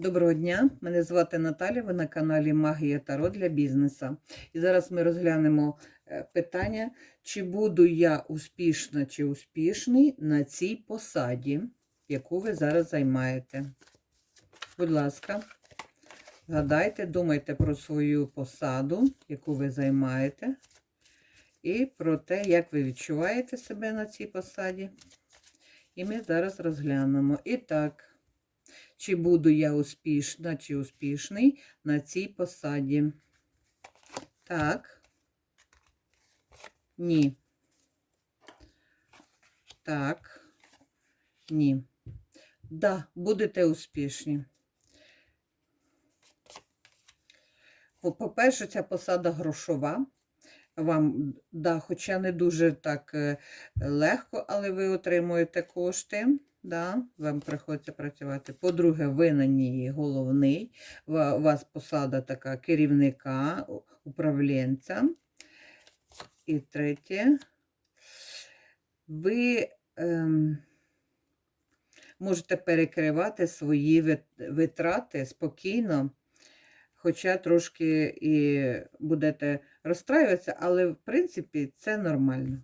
Доброго дня, мене звати Наталя, ви на каналі Магія Таро для бізнесу. І зараз ми розглянемо е, питання, чи буду я успішна чи успішний на цій посаді, яку ви зараз займаєте. Будь ласка, згадайте, думайте про свою посаду, яку ви займаєте, і про те, як ви відчуваєте себе на цій посаді. І ми зараз розглянемо. І так. Чи буду я успішна чи успішний на цій посаді? Так. Ні. Так. Ні. Да, будете успішні. По-перше, ця посада грошова. Вам, да, хоча не дуже так е, легко, але ви отримуєте кошти. Да, вам приходиться працювати. По-друге, ви на ній головний. У вас посада така керівника, управлінця. І третє, ви ем, можете перекривати свої витрати спокійно, хоча трошки і будете розстраюватися, але в принципі це нормально.